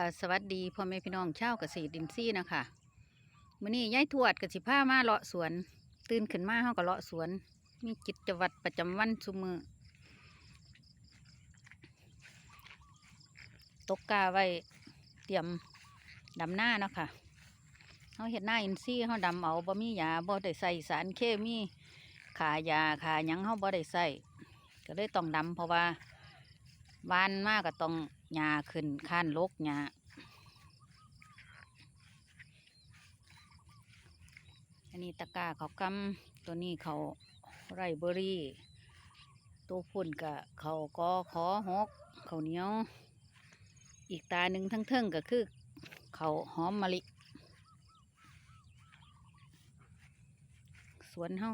ค่ะสวัสดีพ่อแม่พี่น้องชาวเกษตรดินซี่นะคะมื้อนี้ยายทวดกับสิพามาเลาะสวน ตื่นขึ้นมาเฮาก็เลาะสวน มีกิจวัตรประจำวันซุมือตกกาไว้เตรียมดำหน้าเนาะค่ะเฮาเฮ็ดหน้าอินซี่เฮาดำเอาบ่มียาบ่ได้ใส่สารเคมีขายาขายังเฮาบ่ได้ใส่ก็เลยต้องดำเพราะว่าวานมากก็ต้อง หญ้าขึ้นข้านลกหญ้าอันนี้ตะกร้าเขากำตัวนี้เขาไรเบอรี่ ตัวพุ่นกะเขาก็ขอหกเขาเหนียว อีกตาหนึ่งทั้งเทิงก็คือ เขาหอมมะลิ สวนเฮา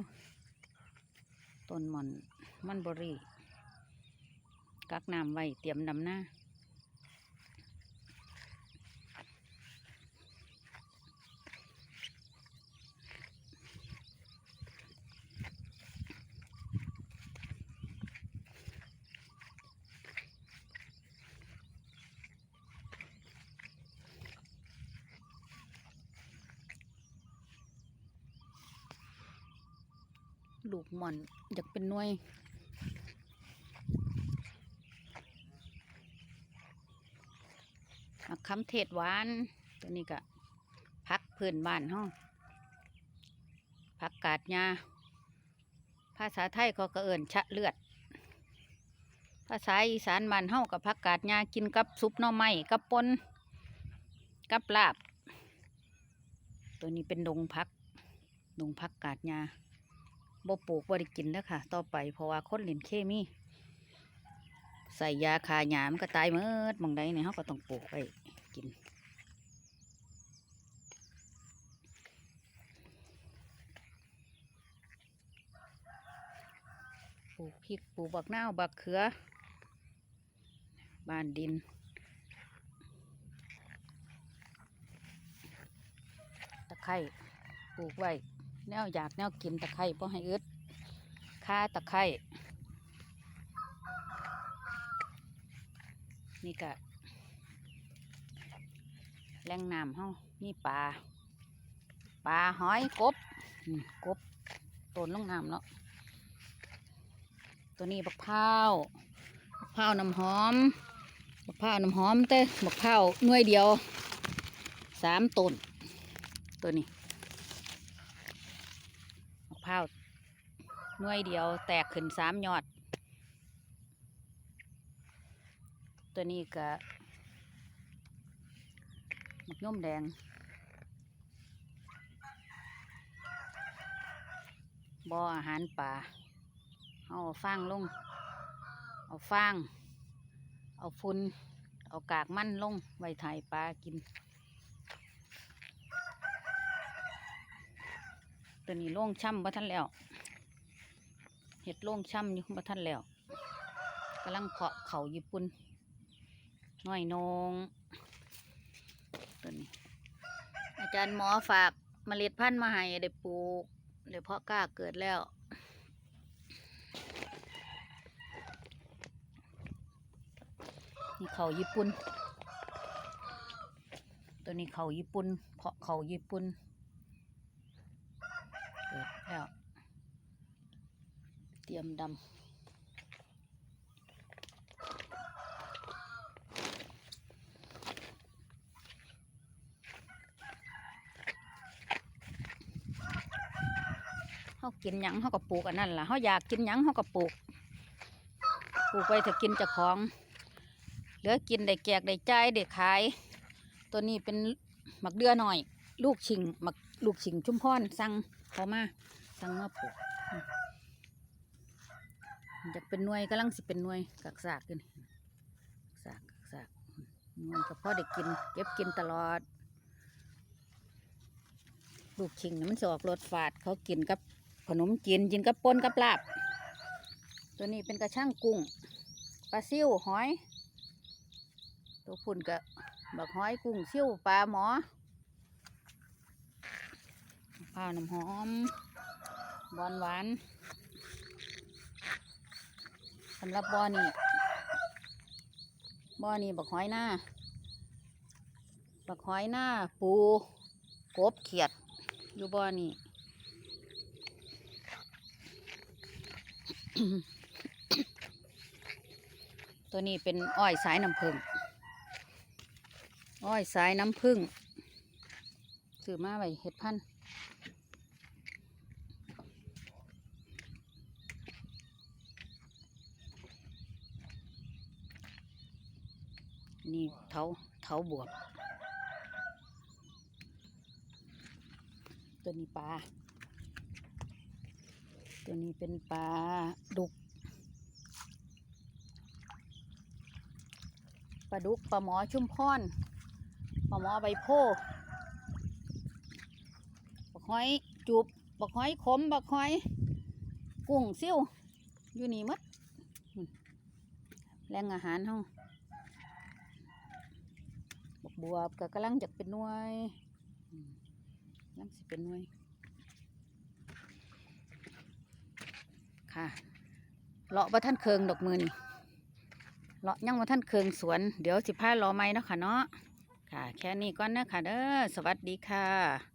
ต้นหม่อนมันบอรี่กักน้ำไว้เตรียมดำหน้า ลูกหม่อนอยากเป็นน่วยมะขามเทศหวาน ตัวนี้ก็พักพื้นบ้านห้องพักกาดยาภาษาไทยเขาก็เอิ่นชะเลือด ภาษาอีสานบ้านเฮากับพักกาดยากินกับซุปหน่อไม้กับปนกับลาบ ตัวนี้เป็นดงพักดงพักกาดยา บ่ปลูกบ่ได้กินแล้วค่ะ ต่อไปเพราะว่าคนเล่นเคมีใส่ยาคาหยามนก็ตายเมื่อมองใดเนี่ยเขาก็ต้องปลูกไว้กิน ปลูกพริกปลูกบักนาวบักเขือ บ้านดินตะไคร่ปลูกไว้ แนวอยากแนวกินตะไคร่เพราะให้อึดค่าตะไคร่นี่ก็แหล่งน้ำเฮามีปลาปลาหอยกบกบต้นลงน้ำเนาะตัวนี้บักพร้าวบักพร้าวน้ำหอมบักพร้าวน้ำหอมเต้บักพร้าวหน่วยเดียวสามต้นตัวนี้ ข้าวหน่วยเดียวแตกขึ้นสามยอด ตัวนี้ก็หมกย่มแดงบ่ออาหารป่าเอาฟางลง เอาฟาง เอาฝุ่นเอากากมันลงไว้ถ่ายปลากิน ตัวนี้โล่งช่ำบ่ทันแล้ว เห็ดโล่งช่ำอยู่บ่ทันแล้วกำลังเพาะเขาญี่ปุ่นน้อยนงตัวนี้ อาจารย์หมอฝากเมล็ดพันธุ์มาให้ได้ปลูกเดี๋ยวเพาะกล้าเกิดแล้วนี่เขาญี่ปุ่น ตัวนี้เขาญี่ปุ่น เพาะเขาญี่ปุ่น เกิดแล้ว เตรียม ดำเขากินหยังเขาก็ปลูกอันนั้นล่ะเขาอยากกินหยังเขาก็ปลูก ปลูกไว้ถ้ากินจะของ เหลือกินได้แกกได้ใจได้ขาย ตัวนี้เป็นหมักเดือหน่อย ลูกชิงหมักลูกชิงชุ่มพรสั่งเขามาสั่งมาปลูก อยากเป็นหน่วยกำลังสิเป็นหน่วยกักสากกันสากกักสากหน่วยก็พอได้กิน เก็บกินตลอด ลูกชิงนี่มันสออกรสฝาดเขากินกับขนมจีนกินกับปนกับลาบ ตัวนี้เป็นกระช่างกุ้งปลาซิ่วหอย ตัวพุ่นกับบักหอยกุ้งซิ่วปลาหมอข้าวน้ำหอมบอนหวาน สำหรับบ่อนี่บ่อนี่บักหอยหน้าปักหอยหน้าปูกบเขียด อยู่บ่อนี่ตัวนี้เป็นอ้อยสายน้ำผึ้งอ้อยสายน้ำผึ้งซื้อมาไว้เห็ดพัน นี่เถาเถาบวบตัวนี้ปลา ตัวนี้เป็นปลาดุก ปลาดุกปลาหมอชุมพรปลาหมอใบโพบักหอยจูบบักหอยขมบักหอย กุ้งซิ่วอยู่นี่มัดแหล่งอาหารเฮา บวบก็กำลังจะเป็นหน่วยกำลังสิเป็นหน่วย ค่ะเลาะบ่ท่านเคืองดอกมือนี่เลาะยังว่าท่านเคืองสวน เดี๋ยวสิพารอไม้เนาะค่ะเนาะค่ะ แค่นี้ก่อนเนาะค่ะเด้อสวัสดีค่ะ